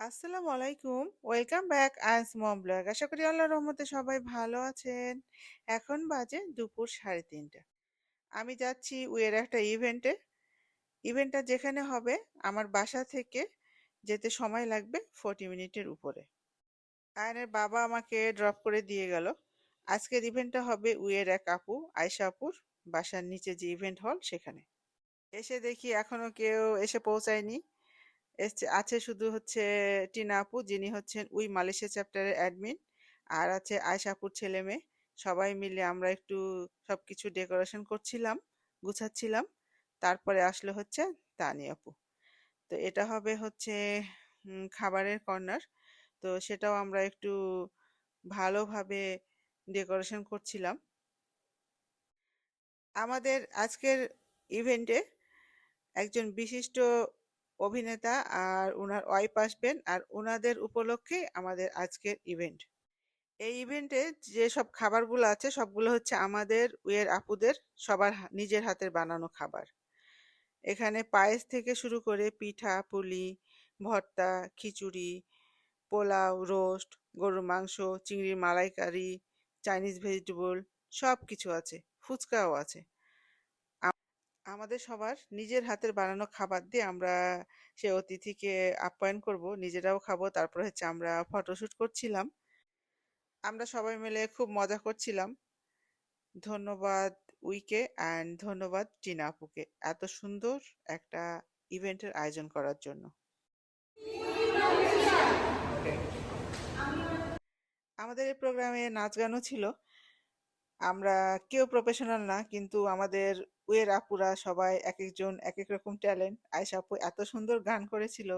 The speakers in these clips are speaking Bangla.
আসসালামু আলাইকুম। Welcome back ice mom blog. আশা করি আল্লাহর রহমতে সবাই ভালো আছেন। এখন বাজে দুপুর সাড়ে তিনটা। আমি যাচ্ছি উয়ের একটা ইভেন্টে। ইভেন্টটা যেখানে হবে, আমার বাসা থেকে যেতে সময় লাগবে ফোর্টি মিনিটের উপরে। আয়নের বাবা আমাকে ড্রপ করে দিয়ে গেল। আজকের ইভেন্টটা হবে উয়ের এক আপু আপুর বাসার নিচে যে ইভেন্ট হল সেখানে। এসে দেখি এখনও কেউ এসে পৌঁছায়নি। আছে শুধু হচ্ছে টিনা আপু, যিনি হচ্ছেন উই মালয়েশিয়া চ্যাপ্টারের অ্যাডমিন। আর আছে আয়শা আপুর ছেলে মেয়ে। সবাই মিলে আমরা একটু সবকিছু ডেকোরেশন করছিলাম, গুছাচ্ছিলাম। তারপরে আসলো হচ্ছে তানি আপু। তো এটা হবে হচ্ছে খাবারের কর্নার। তো সেটাও আমরা একটু ভালোভাবে ডেকোরেশন করছিলাম। আমাদের আজকের ইভেন্টে একজন বিশিষ্ট অভিনেতা আর ওনার ওয়াইফ আসবেন আর ওনাদের উপলক্ষে আমাদের আজকের ইভেন্ট এই ইভেন্টে যেসব খাবারগুলো আছে, সবগুলো হচ্ছে আমাদের, উয়ের আপুদের, সবার নিজের হাতের বানানো খাবার। এখানে পায়েস থেকে শুরু করে পিঠা, পুলি, ভর্তা, খিচুড়ি, পোলাও, রোস্ট, গরুর মাংস, চিংড়ির মালাইকারি, চাইনিজ ভেজিটেবল সব কিছু আছে, ফুচকাও আছে। আমাদের সবার নিজের হাতের বানানো খাবার দিয়ে আমরা সে অতিথিকে আপ্যায়ন করব, নিজেরাও খাব। তারপর হচ্ছে আমরা ফটোশুট করছিলাম। আমরা সবাই মিলে খুব মজা করছিলাম। ধন্যবাদ উইকে অ্যান্ড ধন্যবাদ টিনা আপুকে এত সুন্দর একটা ইভেন্টের আয়োজন করার জন্য। আমাদের এই প্রোগ্রামে নাচ গানও ছিল। আমরা কেউ প্রফেশনাল না, কিন্তু আমাদের উয়ের আপুরা সবাই এক একজন এক এক রকম ট্যালেন্ট আয়েশা আপু এত সুন্দর গান করেছিল।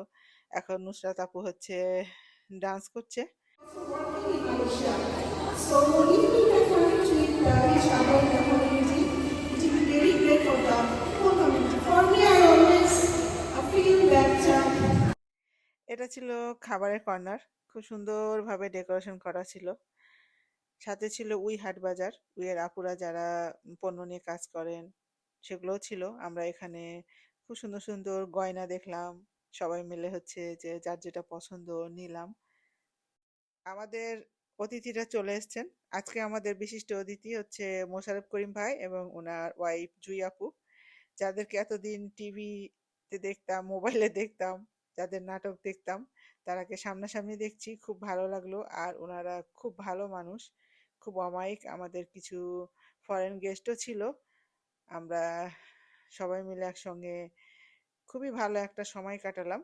এখন নুসরাত আপু হচ্ছে ডান্স করছে। এটা ছিল খাবারের কর্নার খুব সুন্দরভাবে ডেকোরেশন করা ছিল। সাথে ছিল উই হাট বাজার। উইয়ের আপুরা যারা পণ্য নিয়ে কাজ করেন, সেগুলোও ছিল। আমরা এখানে খুব সুন্দর সুন্দর গয়না দেখলাম। সবাই মিলে হচ্ছে যে যার যেটা পছন্দ নিলাম। আমাদের অতিথিরা চলে এসেছেন। আজকে আমাদের বিশিষ্ট অতিথি হচ্ছে মোশারফ করিম ভাই এবং ওনার ওয়াইফ জুই আপু। যাদেরকে এতদিন টিভিতে দেখতাম মোবাইলে দেখতাম, যাদের নাটক দেখতাম। তারাকে সামনাসামনি দেখছি, খুব ভালো লাগল। আর ওনারা খুব ভালো মানুষ, খুব অমায়িক। আমাদের কিছু ফরেন গেস্টও ছিল। আমরা সবাই মিলে একসঙ্গে খুবই ভালো একটা সময় কাটালাম।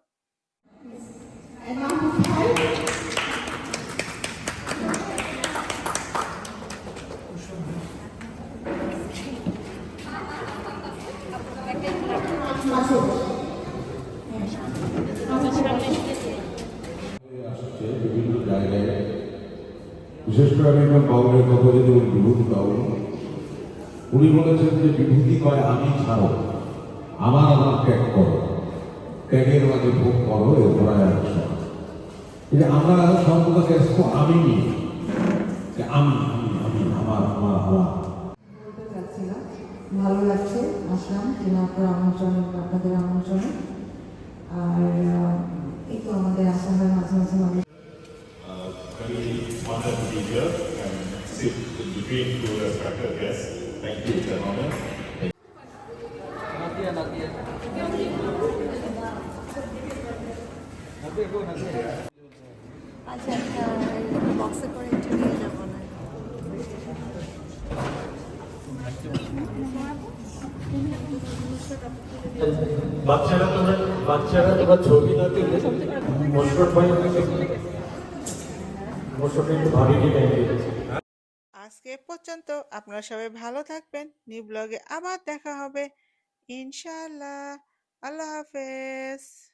বিশেষ করে আমি একবার বাউলের কথা যদি বলি বিভূতি বাউল, উনি বলেছেন যে বিভূতি কয়, আমি ছাড়ো। আমার আমার ত্যাগ করো। ত্যাগের মাঝে ভোগ করো, এরপর একশো যে আমরা সর্বদা ব্যস্ত আমি নিয়ে। আমি আমি আমি, আমার আমার আমার। ভালো লাগছে, আসলাম আপনার আমন্ত্রণে, আপনাদের আমন্ত্রণে। আর এই তো আমাদের আসা মাঝে মাঝে uh, very honored to be here and sit in between two respected guests. Thank you, it's an honor. আচ্ছা একটা বক্সে করে একটু নিয়ে যাব না বাচ্চারা তোমরা বাচ্চারা তোমরা ছবি না তুলে মোশরফ ভাই আজকে পর্যন্ত আপনারা সবাই ভালো থাকবেন। নিউ ব্লগে আবার দেখা হবে। ইনশাআল্লাহ। আল্লাহ হাফেজ।